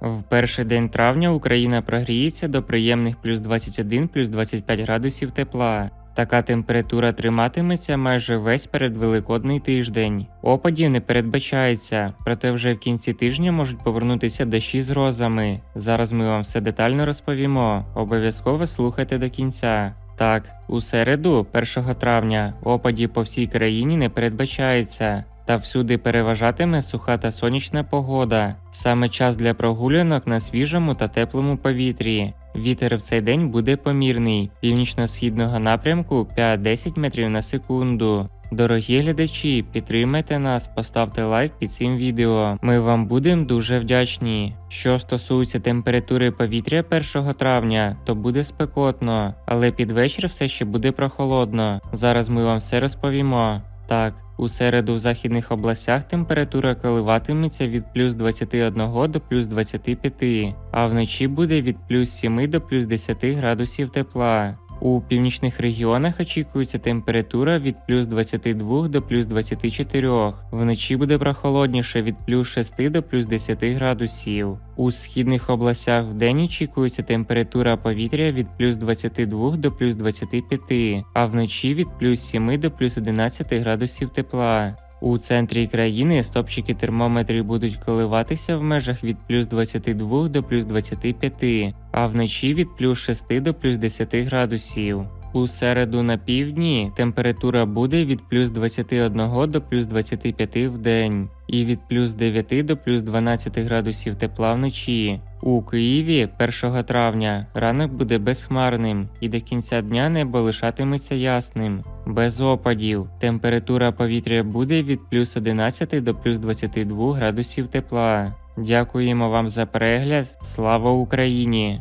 В перший день травня Україна прогріється до приємних плюс 21 плюс 25 градусів тепла. Така температура триматиметься майже весь передвеликодний тиждень. Опадів не передбачається, проте вже в кінці тижня можуть повернутися дощі з грозами. Зараз ми вам все детально розповімо. Обов'язково слухайте до кінця. Так, у середу, 1 травня, опадів по всій країні не передбачається. Та всюди переважатиме суха та сонячна погода. Саме час для прогулянок на свіжому та теплому повітрі. Вітер в цей день буде помірний, північно-східного напрямку 5-10 метрів на секунду. Дорогі глядачі, підтримайте нас, поставте лайк під цим відео. Ми вам будемо дуже вдячні. Що стосується температури повітря 1 травня, то буде спекотно, але під вечір все ще буде прохолодно. Зараз ми вам все розповімо. Так, у середу в західних областях температура коливатиметься від плюс 21 до плюс 25, а вночі буде від плюс 7 до плюс 10 градусів тепла. У північних регіонах очікується температура від плюс 22 до плюс 24. Вночі буде прохолодніше від плюс 6 до плюс 10 градусів. У східних областях вдень очікується температура повітря від плюс 22 до плюс 25, а вночі від плюс 7 до плюс 11 градусів тепла. У центрі країни стопчики термометрів будуть коливатися в межах від плюс 22 до плюс 25, а вночі від плюс 6 до плюс 10 градусів. У середу на півдні температура буде від плюс 21 до плюс 25 в день і від плюс 9 до плюс 12 градусів тепла вночі. У Києві 1 травня ранок буде безхмарним і до кінця дня небо лишатиметься ясним, без опадів. Температура повітря буде від плюс 11 до плюс 22 градусів тепла. Дякуємо вам за перегляд. Слава Україні!